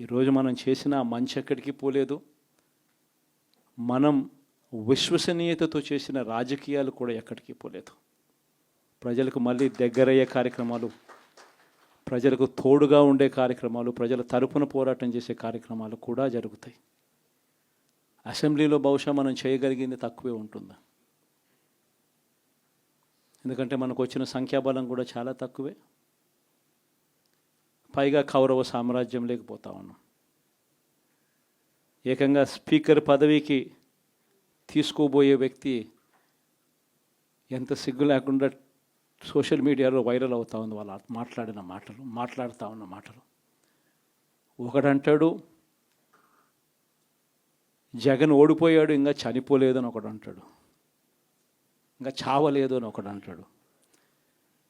ఈరోజు మనం చేసిన మంచి ఎక్కడికి పోలేదు. మనం విశ్వసనీయతతో చేసిన రాజకీయాలు కూడా ఎక్కడికి పోలేదు. ప్రజలకు మళ్ళీ దగ్గరయ్యే కార్యక్రమాలు ప్రజలకు తోడుగా ఉండే కార్యక్రమాలు ప్రజల తరపున పోరాటం చేసే కార్యక్రమాలు కూడా జరుగుతాయి. అసెంబ్లీలో బహుశా మనం చేయగలిగింది తక్కువే ఉంటుంది. ఎందుకంటే మనకు వచ్చిన సంఖ్యాబలం కూడా చాలా తక్కువే. పైగా కౌరవ సామ్రాజ్యం లేకపోతా ఉన్నాం. ఏకంగా స్పీకర్ పదవికి తీసుకోబోయే వ్యక్తి ఎంత సిగ్గు లేకుండా సోషల్ మీడియాలో వైరల్ అవుతా ఉంది వాళ్ళ మాట్లాడిన మాటలు మాట్లాడుతూ ఉన్న మాటలు. ఒకడంటాడు జగన్ ఓడిపోయాడు ఇంకా చనిపోలేదు అని ఒకడు అంటాడు ఇంకా చావలేదు అని ఒకడు అంటాడు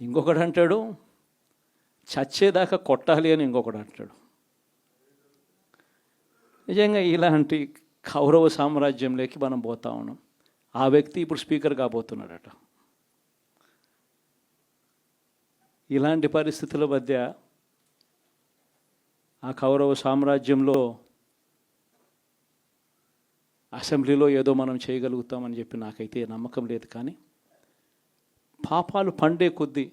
ఇంకొకడు అంటాడు చచ్చేదాకా కొట్టాలి అని ఇంకొకడు అంటాడు. నిజంగా ఇలాంటి కౌరవ సామ్రాజ్యంలోకి మనం పోతా ఉన్నాం. ఆ వ్యక్తి ఇప్పుడు స్పీకర్ కాబోతున్నాడట. ఇలాంటి పరిస్థితుల మధ్య ఆ కౌరవ సామ్రాజ్యంలో అసెంబ్లీలో ఏదో మనం చేయగలుగుతామని చెప్పి నాకైతే నమ్మకం లేదు కానీ పాపాలు పండే కొద్దీ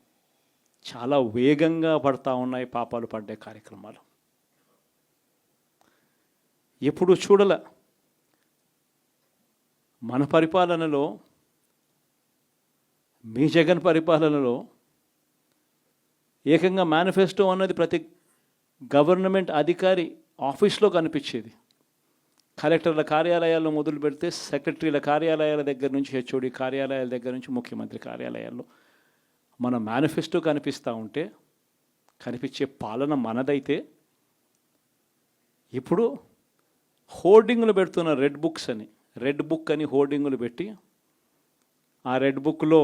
చాలా వేగంగా పడతా ఉన్నాయి పాపాలు పడ్డే కార్యక్రమాలు. ఎప్పుడు చూడల మన పరిపాలనలో మీ జగన్ పరిపాలనలో ఏకంగా మేనిఫెస్టో అన్నది ప్రతి గవర్నమెంట్ అధికారి ఆఫీస్లో కనిపించేది. కలెక్టర్ల కార్యాలయాల్లో మొదలు పెడితే సెక్రటరీల కార్యాలయాల దగ్గర నుంచి హెచ్ఓడి కార్యాలయాల దగ్గర నుంచి ముఖ్యమంత్రి కార్యాలయాల్లో మన మేనిఫెస్టో కనిపిస్తూ ఉంటే కనిపించే పాలన మనదైతే ఇప్పుడు హోర్డింగ్లు పెడుతున్న రెడ్ బుక్స్ అని రెడ్ బుక్ అని హోర్డింగులు పెట్టి ఆ రెడ్ బుక్లో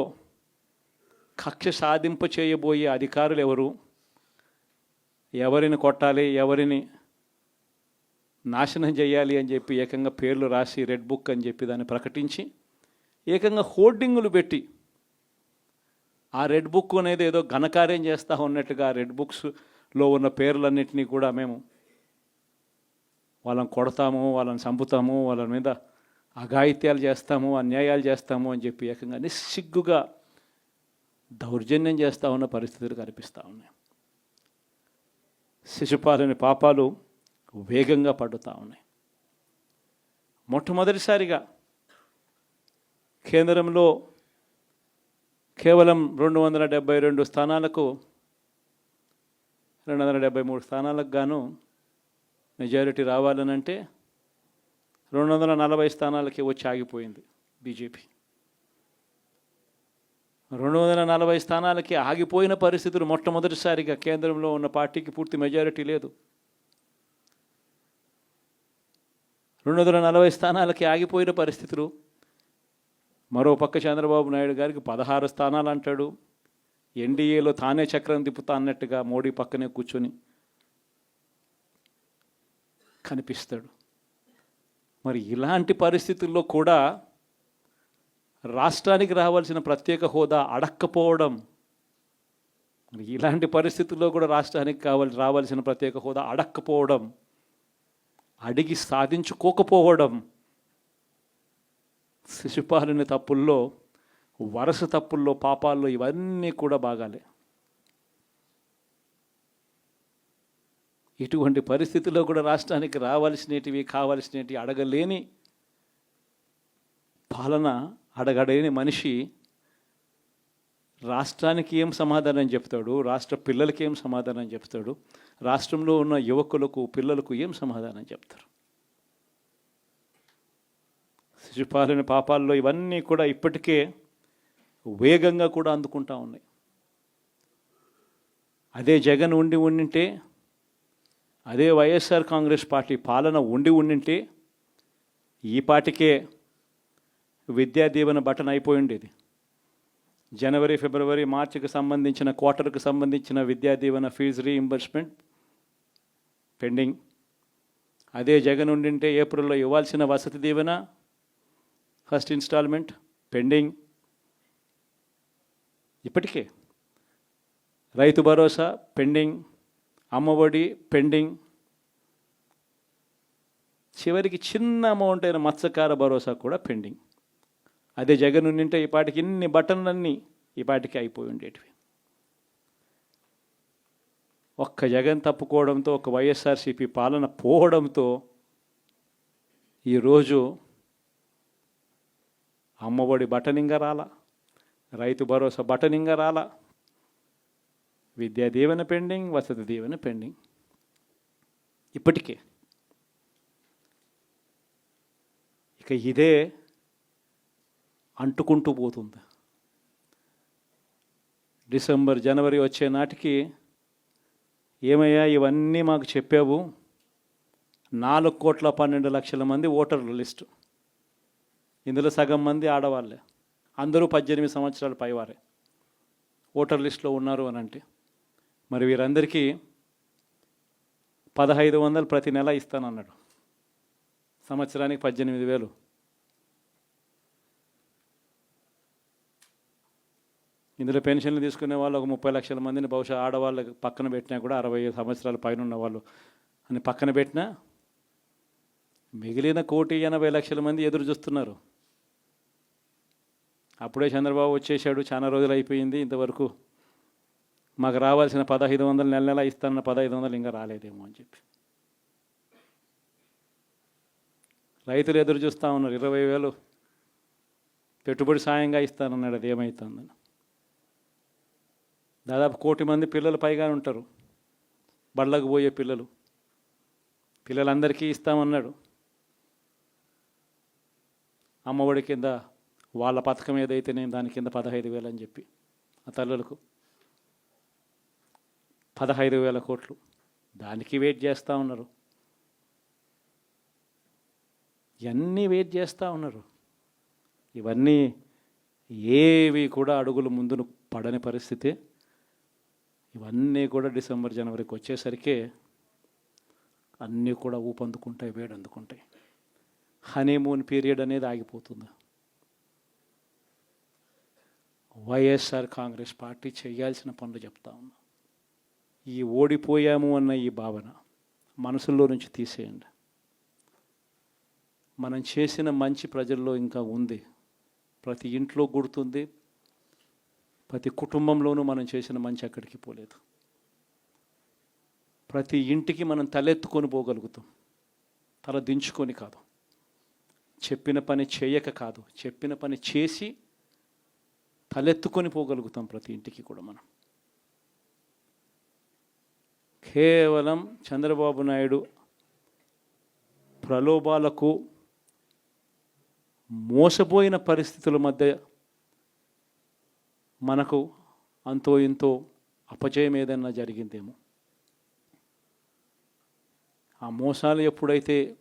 కక్ష సాధింప చేయబోయే అధికారులు ఎవరు? ఎవరిని కొట్టాలి ఎవరిని నాశనం చేయాలి అని చెప్పి ఏకంగా పేర్లు రాసి రెడ్ బుక్ అని చెప్పి దాన్ని ప్రకటించి ఏకంగా హోర్డింగులు పెట్టి ఆ రెడ్ బుక్ అనేది ఏదో ఘనకార్యం చేస్తూ ఉన్నట్టుగా రెడ్ బుక్స్లో ఉన్న పేర్లన్నింటినీ కూడా మేము వాళ్ళని కొడతాము వాళ్ళని చంపుతాము వాళ్ళ మీద అఘాయిత్యాలు చేస్తాము అన్యాయాలు చేస్తాము అని చెప్పి ఏకంగా నిస్సిగ్గుగా దౌర్జన్యం చేస్తూ ఉన్న పరిస్థితులు కనిపిస్తూ ఉన్నాయి. శిశుపాలని పాపాలు వేగంగా పడుతూ ఉన్నాయి. మొట్టమొదటిసారిగా కేంద్రంలో కేవలం రెండు వందల డెబ్బై రెండు స్థానాలకు రెండు వందల డెబ్బై మూడు స్థానాలకు గాను మెజారిటీ రావాలనంటే రెండు వందల నలభై స్థానాలకి వచ్చి ఆగిపోయింది బీజేపీ. రెండు వందల నలభై స్థానాలకి ఆగిపోయిన పరిస్థితులు మొట్టమొదటిసారిగా కేంద్రంలో ఉన్న పార్టీకి పూర్తి మెజారిటీ లేదు. రెండు వందల నలభై స్థానాలకి ఆగిపోయిన పరిస్థితులు మరో పక్క చంద్రబాబు నాయుడు గారికి పదహారు స్థానాలు అంటాడు. ఎన్డీఏలో తానే చక్రం తిప్పుతా అన్నట్టుగా మోడీ పక్కనే కూర్చొని కనిపిస్తాడు. మరి ఇలాంటి పరిస్థితుల్లో కూడా రాష్ట్రానికి రావాల్సిన ప్రత్యేక హోదా అడక్కపోవడం మరి ఇలాంటి పరిస్థితుల్లో కూడా రాష్ట్రానికి కావాలి రావాల్సిన ప్రత్యేక హోదా అడక్కపోవడం అడిగి సాధించుకోకపోవడం శిశుపాలుని తప్పుల్లో వరుస తప్పుల్లో పాపాల్లో ఇవన్నీ కూడా బాగాలే. ఇటువంటి పరిస్థితుల్లో కూడా రాష్ట్రానికి రావాల్సినటివి కావాల్సినవి అడగలేని పాలన అడగడలేని మనిషి రాష్ట్రానికి ఏం సమాధానం చెప్తాడు? రాష్ట్ర పిల్లలకి ఏం సమాధానం చెప్తాడు? రాష్ట్రంలో ఉన్న యువకులకు పిల్లలకు ఏం సమాధానం చెప్తారు? శిశుపాలన పాపాల్లో ఇవన్నీ కూడా ఇప్పటికే వేగంగా కూడా అందుకుంటా ఉన్నాయి. అదే జగన్ ఉండి ఉండింటే అదే వైఎస్ఆర్ కాంగ్రెస్ పార్టీ పాలన ఉండి ఉండింటే ఈ పాటికే విద్యా దీవెన బటన్ అయిపోయి ఉండేది. జనవరి ఫిబ్రవరి మార్చికి సంబంధించిన క్వార్టర్కి సంబంధించిన Vidya Deevena fee reimbursement pending. అదే జగన్ ఉండింటే ఏప్రిల్లో ఇవ్వాల్సిన Vasathi Deevena first instalment pending. ఇప్పటికే రైతు భరోసా పెండింగ్ అమ్మఒడి పెండింగ్. చివరికి చిన్న అమౌంట్ అయిన మత్స్యకార భరోసా కూడా పెండింగ్. అదే జగన్ ఉండింటే ఈ పాటికి ఇన్ని బటన్లన్నీ ఈ పాటికి అయిపోయి ఉండేటివి. ఒక్క జగన్ తప్పుకోవడంతో ఒక వైఎస్ఆర్సీపీ పాలన పోవడంతో ఈరోజు అమ్మఒడి బటనింగా రాల రైతు భరోసా బటనింగ రాలా విద్యా దీవెన పెండింగ్ వసతి దీవెన పెండింగ్. ఇప్పటికే ఇక ఇదే అంటుకుంటూ పోతుంది. డిసెంబర్ జనవరి వచ్చే నాటికి ఏమయ్యా ఇవన్నీ మాకు చెప్పావు. నాలుగు కోట్ల పన్నెండు లక్షల మంది ఓటర్ల లిస్టు. ఇందులో సగం మంది ఆడవాళ్ళే. అందరూ పద్దెనిమిది సంవత్సరాల పైవారే. ఓటర్ లిస్టులో ఉన్నారు అని అంటే. మరి వీరందరికీ పదహైదు వందలు ప్రతి నెల ఇస్తానన్నాడు. సంవత్సరానికి పద్దెనిమిది వేలు. ఇందులో పెన్షన్లు తీసుకునే వాళ్ళు ఒక ముప్పై లక్షల మందిని బహుశా ఆడవాళ్ళకి పక్కన పెట్టినా కూడా అరవై ఐదు సంవత్సరాల పైన ఉన్న వాళ్ళు. అని పక్కన పెట్టినా మిగిలిన కోటి ఎనభై లక్షల మంది ఎదురు చూస్తున్నారు. అప్పుడే చంద్రబాబు వచ్చేసాడు చాలా రోజులు అయిపోయింది. ఇంతవరకు మాకు రావాల్సిన పదహైదు వందలు నెల నెల ఇస్తానన్న పదహైదు వందలు ఇంకా రాలేదేమో అని చెప్పి. రైతులు ఎదురు చూస్తూ ఉన్నారు. ఇరవై వేలు పెట్టుబడి సాయంగా ఇస్తానన్నాడు అది ఏమవుతుందని దాదాపు కోటి మంది పిల్లలు పైగా ఉంటారు. బళ్ళకు పోయే పిల్లలు. పిల్లలందరికీ ఇస్తామన్నాడు. అమ్మఒడి కింద వాళ్ళ పథకం ఏదైతే నేను దాని కింద పదహైదు వేలు అని చెప్పి ఆ తల్లులకు పదహైదు వేల కోట్లు. దానికి వెయిట్ చేస్తూ ఉన్నారు. ఇవన్నీ వెయిట్ చేస్తూ ఉన్నారు? ఇవన్నీ ఏవి కూడా అడుగులు ముందును పడని పరిస్థితి ఇవన్నీ కూడా డిసెంబర్ జనవరికి వచ్చేసరికి అన్నీ కూడా ఊపందుకుంటాయి వేడందుకుంటాయి. హనీమూన్ పీరియడ్ అనేది ఆగిపోతుంది. వైఎస్ఆర్ కాంగ్రెస్ పార్టీ చేయాల్సిన పనులు చెప్తా ఉన్నా. ఈ ఓడిపోయాము అన్న ఈ భావన మనసులో నుంచి తీసేయండి. మనం చేసిన మంచి ప్రజల్లో ఇంకా ఉంది. ప్రతి ఇంట్లో గుర్తుంది. ప్రతి కుటుంబంలోనూ మనం చేసిన మంచి అక్కడికి పోలేదు. ప్రతి ఇంటికి మనం తలెత్తుకొని పోగలుగుతాం. తల దించుకొని కాదు. చెప్పిన పని చేయక కాదు. చెప్పిన పని చేసి తలెత్తుకొని పోగలుగుతాం ప్రతి ఇంటికి కూడా మనం. కేవలం చంద్రబాబు నాయుడు ప్రలోభాలకు మోసపోయిన పరిస్థితుల మధ్య మనకు అంతో ఇంతో అపజయం ఏదైనా జరిగిందేమో. ఆ మోసాలు ఎప్పుడైతే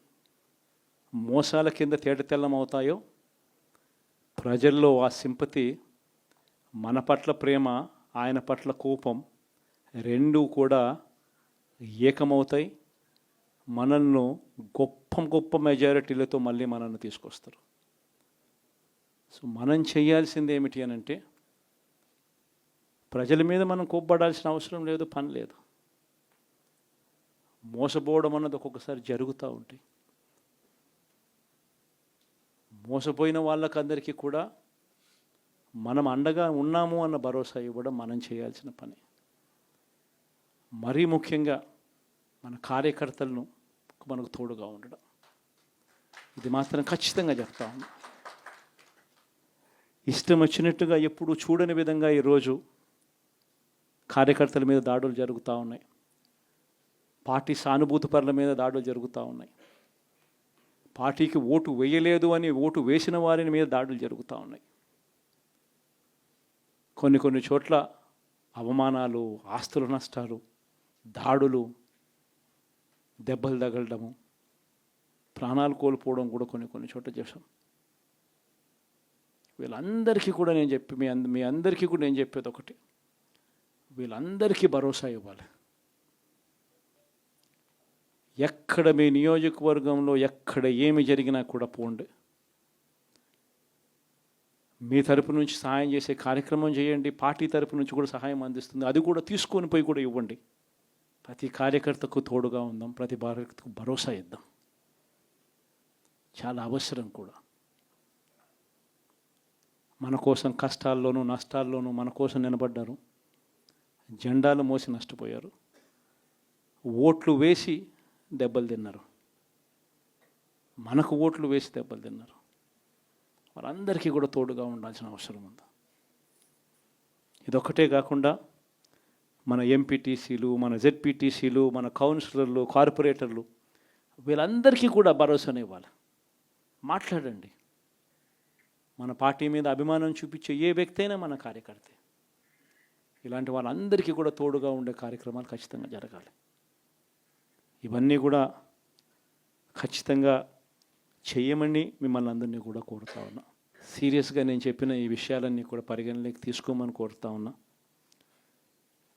మోసాల కింద తేటతెల్లం అవుతాయో ప్రజల్లో ఆ సింపతి మన పట్ల ప్రేమ ఆయన పట్ల కోపం రెండూ కూడా ఏకమవుతాయి. మనల్ని గొప్ప గొప్ప మెజారిటీలతో మళ్ళీ మనల్ని తీసుకొస్తారు. సో మనం చేయాల్సింది ఏమిటి అని అంటే ప్రజల మీద మనం కోప్పడాల్సిన అవసరం లేదు పని లేదు. మోసపోవడం అన్నది ఒక్కొక్కసారి జరుగుతూ ఉంటాయి. మోసపోయిన వాళ్ళకందరికీ కూడా మనం అండగా ఉన్నాము అన్న భరోసా ఇవ్వడం మనం చేయాల్సిన పని. మరీ ముఖ్యంగా మన కార్యకర్తలను మనకు తోడుగా ఉండడం. ఇది మాత్రం ఖచ్చితంగా చెప్తా ఉన్నా ఇష్టం వచ్చినట్టుగా ఎప్పుడు చూడని విధంగా ఈరోజు కార్యకర్తల మీద దాడులు జరుగుతూ ఉన్నాయి. పార్టీ సానుభూతి పరుల మీద దాడులు జరుగుతూ ఉన్నాయి. పార్టీకి ఓటు వేయలేదు అని ఓటు వేసిన వారిని మీద దాడులు జరుగుతూ ఉన్నాయి. కొన్ని కొన్ని చోట్ల అవమానాలు ఆస్తుల నష్టాలు దాడులు దెబ్బలు తగలడము ప్రాణాలు కోల్పోవడం కూడా కొన్ని కొన్ని చోట్ల చేశాం. వీళ్ళందరికీ కూడా నేను చెప్పి మీ అంద మీ అందరికీ కూడా నేను చెప్పేది ఒకటి. వీళ్ళందరికీ భరోసా ఇవ్వాలి. ఎక్కడ మీ నియోజకవర్గంలో ఎక్కడ ఏమి జరిగినా కూడా పోండి. మీ తరపు నుంచి సహాయం చేసే కార్యక్రమం చేయండి. పార్టీ తరపు నుంచి కూడా సహాయం అందిస్తుంది. అది కూడా తీసుకొని పోయి కూడా ఇవ్వండి. ప్రతి కార్యకర్తకు తోడుగా ఉందాం. ప్రతి భారతకు భరోసా ఇద్దాం. చాలా అవసరం కూడా. మన కోసం కష్టాల్లోనూ నష్టాల్లోనూ మన కోసం నిలబడ్డారు. జెండాలు మోసి నష్టపోయారు. ఓట్లు వేసి దెబ్బలు తిన్నారు. మనకు ఓట్లు వేసి దెబ్బలు తిన్నారు. వారందరికీ కూడా తోడుగా ఉండాల్సిన అవసరం ఉంది. ఇదొక్కటే కాకుండా మన ఎంపీటీసీలు మన జెడ్పీటీసీలు మన కౌన్సిలర్లు కార్పొరేటర్లు వీళ్ళందరికీ కూడా భరోసాను ఇవ్వాలి. మాట్లాడండి. మన పార్టీ మీద అభిమానం చూపించే ఏ వ్యక్తి అయినా మన కార్యకర్తే. ఇలాంటి వాళ్ళందరికీ కూడా తోడుగా ఉండే కార్యక్రమాలు ఖచ్చితంగా జరగాలి. ఇవన్నీ కూడా ఖచ్చితంగా చేయమని మిమ్మల్ని అందరినీ కూడా కోరుతా ఉన్నా. సీరియస్గా నేను చెప్పిన ఈ విషయాలన్నీ కూడా పరిగణలోకి తీసుకోమని కోరుతా ఉన్నా.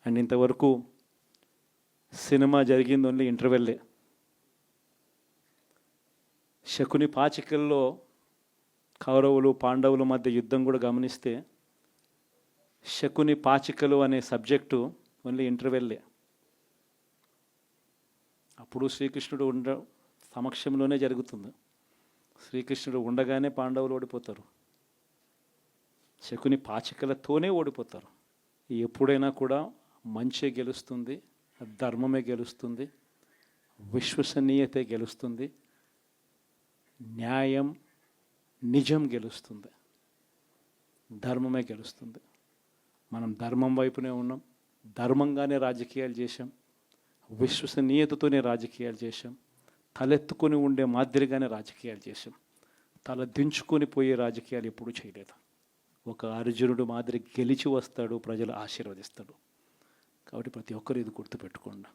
అండ్ ఇంతవరకు సినిమా జరిగింది ఓన్లీ ఇంటర్వెల్లే. శకుని పాచికల్లో కౌరవులు పాండవుల మధ్య యుద్ధం కూడా గమనిస్తే శకుని పాచికలు అనే సబ్జెక్టు ఓన్లీ ఇంటర్వెల్లే. అప్పుడు శ్రీకృష్ణుడు ఉండ సమక్షంలోనే జరుగుతుంది. శ్రీకృష్ణుడు ఉండగానే పాండవులు ఓడిపోతారు. శకుని పాచికలతోనే ఓడిపోతారు. ఎప్పుడైనా కూడా మంచే గెలుస్తుంది ధర్మమే గెలుస్తుంది విశ్వసనీయతే గెలుస్తుంది న్యాయం నిజం గెలుస్తుంది ధర్మమే గెలుస్తుంది. మనం ధర్మం వైపునే ఉన్నాం ధర్మంగానే రాజకీయాలు చేశాం విశ్వసనీయతతోనే రాజకీయాలు చేశాం. తలెత్తుకొని ఉండే మాదిరిగానే రాజకీయాలు చేశాం. తల దించుకొని పోయే రాజకీయాలు ఎప్పుడూ చేయలేదు. ఒక అర్జునుడు మాదిరి గెలిచి వస్తాడు ప్రజలు ఆశీర్వదిస్తాడు కాబట్టి ప్రతి ఒక్కరు ఇది గుర్తుపెట్టుకోండి.